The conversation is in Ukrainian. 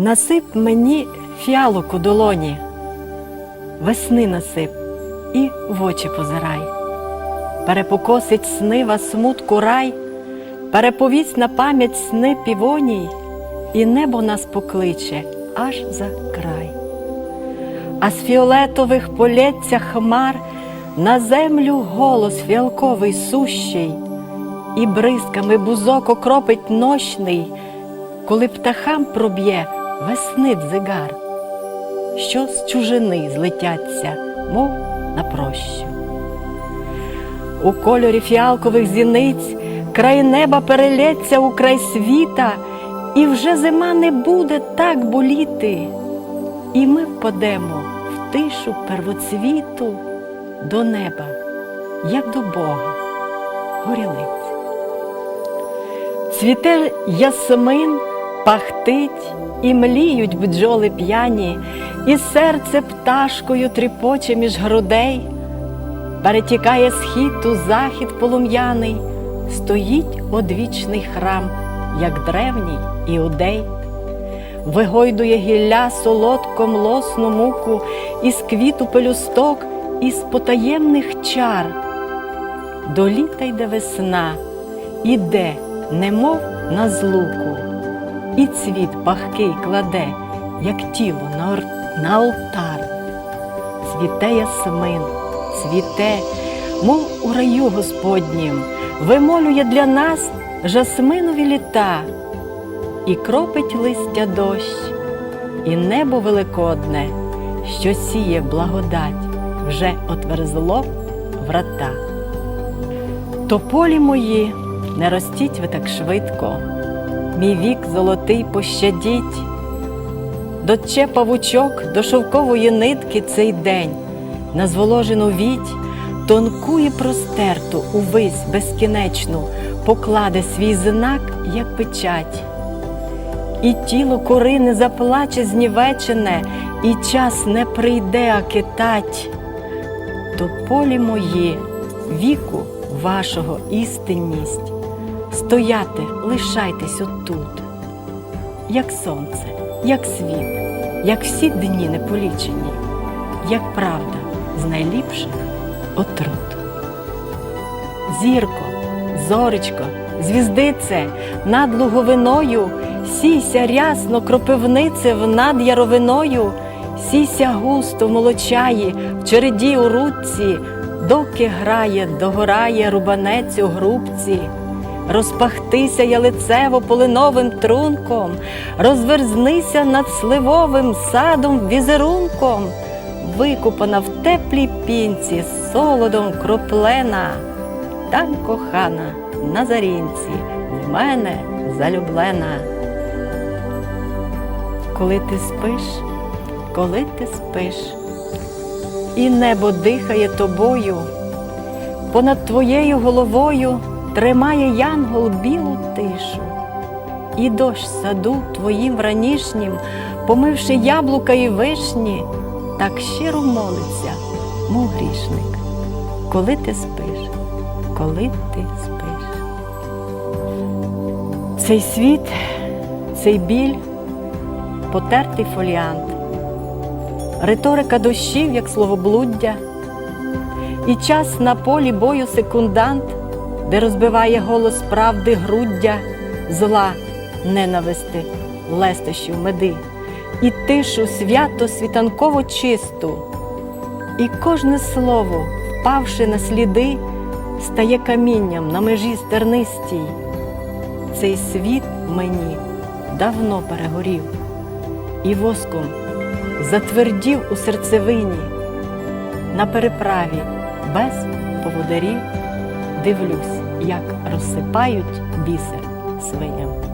Насип мені фіалок у долоні, весни насип і в очі позирай. Перепокосить снива смутку рай, переповість на пам'ять сни півоній, і небо нас покличе аж за край. А з фіолетових полється хмар на землю голос фіалковий сущий, і бризками бузок окропить нощний, коли птахам проб'є весни дзигар, що з чужини злетяться, мов на прощу. У кольорі фіалкових зіниць край неба перелється у край світа, і вже зима не буде так боліти, і ми впадемо в тишу первоцвіту до неба, як до Бога, горілиць. Цвіте ясмин, пахтить, і мліють бджоли п'яні, і серце пташкою тріпоче між грудей. Перетікає схід у захід полум'яний, стоїть одвічний храм, як древній іудей. Вигойдує гілля солодко млосну муку, із квіту пелюсток, із потаємних чар. До літа йде весна, іде, немов на злуку, і цвіт пахкий кладе, як тіло на, ор... на алтар. Цвіте ясмин, цвіте, мов у раю Господнім, вимолює для нас жасминові літа, і кропить листя дощ, і небо великодне, що сіє благодать, вже отверзло врата. Тополі мої, не ростіть ви так швидко, мій вік золотий пощадіть. Доче павучок до шовкової нитки цей день, на зволожену віть, тонку і простерту увись безкінечну, покладе свій знак, як печать. І тіло кори не заплаче знівечене, і час не прийде, а китать. То полі мої, віку вашого істинність, стояти лишайтесь отут, як сонце, як світ, як всі дні неполічені, як правда з найліпших отрут. Зірко, зоречко, звіздице, над луговиною, сійся рясно кропивнице над яровиною, сійся густо молочає в череді у рудці, доки грає, догорає рубанець у грубці. Розпахтися ялицево полиновим трунком, розверзнися над сливовим садом візерунком, викупана в теплій пінці, солодом кроплена, там кохана на зарінці, в мене залюблена. Коли ти спиш, коли ти спиш, і небо дихає тобою, понад твоєю головою тримає янгол білу тишу, і дощ саду твоїм вранішнім, помивши яблука і вишні, так щиро молиться, мов грішник, коли ти спиш, коли ти спиш. Цей світ, цей біль, потертий фоліант, риторика дощів, як словоблуддя, і час на полі бою секундант, де розбиває голос правди груддя, зла, ненависти, лестощів меди, і тишу свято світанково чисту, і кожне слово, впавши на сліди, стає камінням на межі стернистій. Цей світ мені давно перегорів, і воском затвердів у серцевині, на переправі без поводарів дивлюсь, як розсипають бісер свиням.